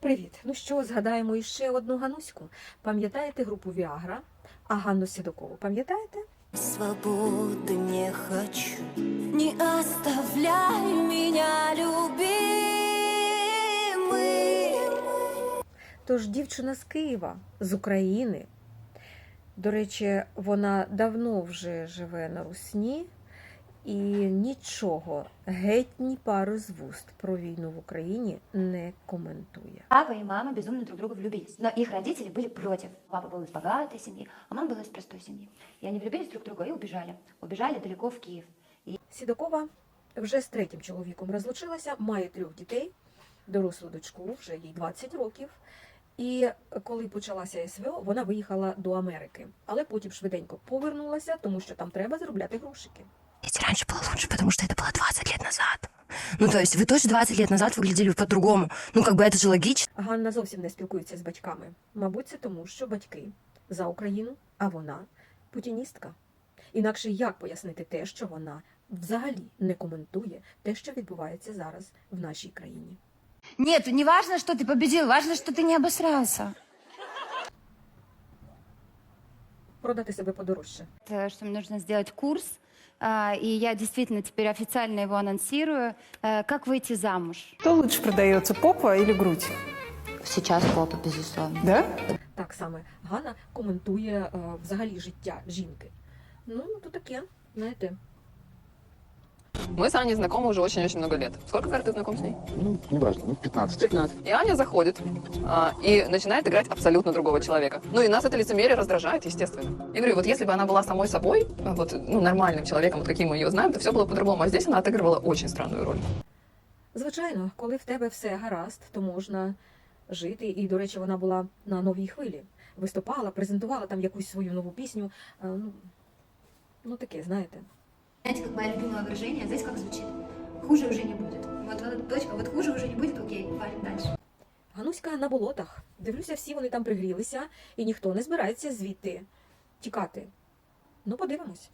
Привіт! Ну що, згадаємо іще одну Гануську. Пам'ятаєте групу Віагра? А Ганну Сідакову пам'ятаєте? Свободы не хочу, не оставляй меня, любимый. Тож дівчина з Києва, з України. До речі, вона давно вже живе на Русні і нічого, геть ні пару з вуст про війну в Україні не коментує. Папа и мама безумно друг в друга влюбились, но их родители были против. Папа был из богатой семьи, а мама была из простой семьи. И они влюбились друг в друга и убежали. Убежали далеко в Киев. Сідакова вже з третім чоловіком розлучилася, має трьох дітей, дорослу дочку, вже їй 20 років. І коли почалася СВО, вона виїхала до Америки, але потім швиденько повернулася, тому що там треба заробляти грошики. Ведь раньше было лучше, потому что это было 20 лет назад. Ну, то есть вы тоже 20 лет назад выглядели по-другому. Ну, как бы это же логично. Ганна зовсім не спілкується з батьками. Мабуть, це тому, що батьки за Україну, а вона путіністка. Інакше як пояснити те, що вона взагалі не коментує те, що відбувається зараз в нашій країні? Нет, не важно, что ты победил, важно, что ты не обосрался. Продати себе подорожче. Это, Что мне нужно сделать курс, а, и я действительно теперь официально его анонсирую. Э, Как выйти замуж? Что лучше продается, попа или грудь? Сейчас папа, безусловно. Да? Так саме Ганна коментує е, взагалі життя жінки. Ну, то таке, знаєте. Мы с Аней знакомы уже очень-очень много лет. Сколько, говорит, ты знаком с ней? Ну, неважно, ну, 15. 15. И Аня заходит а, и начинает играть абсолютно другого человека. Ну и нас это лицемерие раздражает, естественно. Я говорю, вот если бы она была самой собой, а, вот, ну, нормальным человеком, вот каким мы ее знаем, то все было по-другому. А здесь она отыгрывала очень странную роль. Звичайно, коли в тебе все гаразд, то можна жити. І, до речі, вона була на новій хвилі. Виступала, презентувала там якусь свою нову пісню. Е, Ну, ну таке, знаєте. Знаете, как мое любимое выражение, знаете, как звучит? Хуже уже не будет. Вот, вот точка, вот хуже уже не будет, окей, валим дальше. Гануська на болотах. Дивлюся, всі вони там пригрілися, і ніхто не збирається звідти тікати. Ну, подивимось.